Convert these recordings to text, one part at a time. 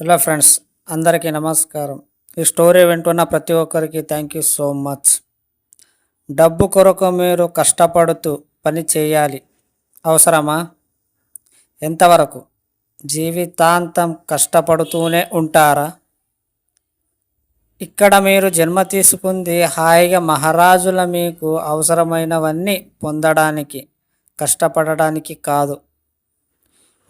Hello friends అందరికీ నమస్కారం. ఈ స్టోరీ వింటున్న ప్రతి ఒక్కరికి థ్యాంక్ యూ సో మచ్ డబ్బు కొరకు మీరు కష్టపడుతూ పని చేయాలి. అవసరమా? ఎంతవరకు? జీవితాంతం కష్టపడుతూనే ఉంటారా? ఇక్కడ మీరు జన్మ తీసుకుంది హాయిగా మహారాజుల మీకు అవసరమైనవన్నీ పొందడానికి కష్టపడడానికి కాదు.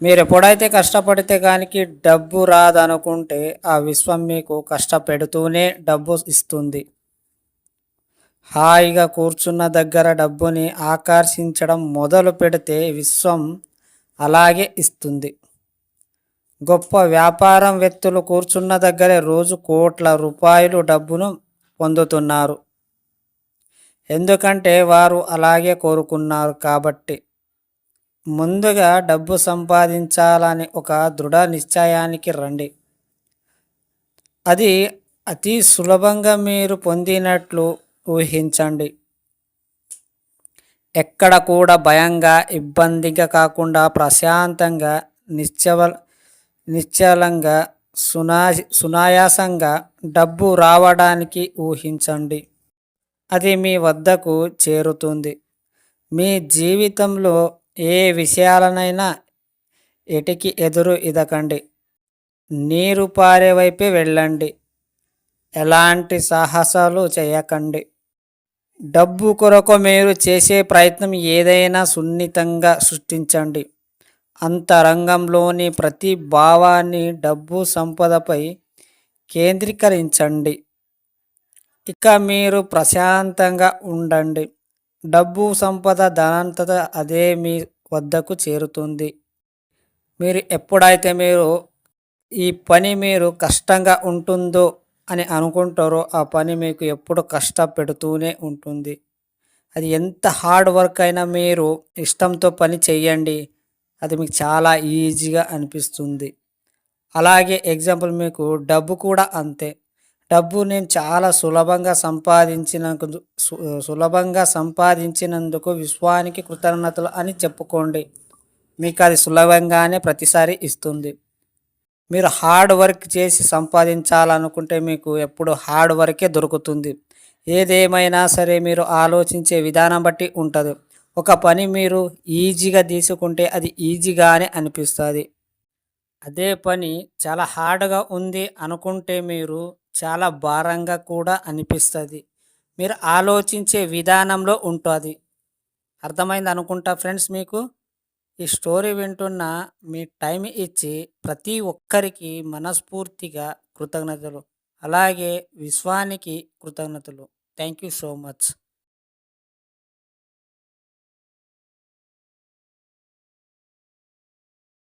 మీరు ఎప్పుడైతే కష్టపడితే కానీ డబ్బు రాదనుకుంటే ఆ విశ్వం మీకు కష్టపెడుతూనే డబ్బు ఇస్తుంది. హాయిగా కూర్చున్న దగ్గర డబ్బుని ఆకర్షించడం మొదలు పెడితే విశ్వం అలాగే ఇస్తుంది. గొప్ప వ్యాపారం వ్యక్తులు కూర్చున్న దగ్గరే రోజు కోట్ల రూపాయలు డబ్బును పొందుతున్నారు. ఎందుకంటే వారు అలాగే కోరుకున్నారు కాబట్టి. ముందుగా డబ్బు సంపాదించాలని ఒక దృఢ నిశ్చయానికి రండి. అది అతి సులభంగా మీరు పొందినట్లు ఊహించండి. ఎక్కడ కూడా భయంగా ఇబ్బందిగా కాకుండా ప్రశాంతంగా నిశ్చవ నిశ్చలంగా సునా సునాయాసంగా డబ్బు రావడానికి ఊహించండి. అది మీ వద్దకు చేరుతుంది. మీ జీవితంలో ఏ విషయాలనైనా ఎటికి ఎదురు ఇదకండి. నీరు పారే వైపే వెళ్ళండి. ఎలాంటి సాహసాలు చేయకండి. డబ్బు కొరకు మీరు చేసే ప్రయత్నం ఏదైనా సున్నితంగా సృష్టించండి. అంతరంగంలోని ప్రతి భావాన్ని డబ్బు సంపదపై కేంద్రీకరించండి. ఇక మీరు ప్రశాంతంగా ఉండండి. డబ్బు సంపద ధనంతత అదే మీ వద్దకు చేరుతుంది. మీరు ఎప్పుడైతే మీరు ఈ పని మీరు కష్టంగా ఉంటుందో అని అనుకుంటారో ఆ పని మీకు ఎప్పుడు కష్టపెడుతూనే ఉంటుంది. అది ఎంత హార్డ్ వర్క్ అయినా మీరు ఇష్టంతో పని చేయండి అది మీకు చాలా ఈజీగా అనిపిస్తుంది. అలాగే ఎగ్జాంపుల్ మీకు డబ్బు కూడా అంతే. డబ్బు నేను చాలా సులభంగా సంపాదించినందుకు సులభంగా సంపాదించినందుకు విశ్వానికి కృతజ్ఞతలు అని చెప్పుకోండి. మీకు అది సులభంగానే ప్రతిసారి ఇస్తుంది. మీరు హార్డ్ వర్క్ చేసి సంపాదించాలనుకుంటే మీకు ఎప్పుడు హార్డ్ వర్కే దొరుకుతుంది. ఏదేమైనా సరే మీరు ఆలోచించే విధానం బట్టి ఉంటుంది. ఒక పని మీరు ఈజీగా తీసుకుంటే అది ఈజీగానే అనిపిస్తుంది. అదే పని చాలా హార్డ్గా ఉంది అనుకుంటే మీరు చాలా భారంగా కూడా అనిపిస్తుంది. మీరు ఆలోచించే విధానంలో ఉంటుంది. అర్థమైంది అనుకుంటా ఫ్రెండ్స్ మీకు? ఈ స్టోరీ వింటున్న మీ టైం ఇచ్చి ప్రతి ఒక్కరికి మనస్ఫూర్తిగా కృతజ్ఞతలు. అలాగే విశ్వానికి కృతజ్ఞతలు. Thank you so much.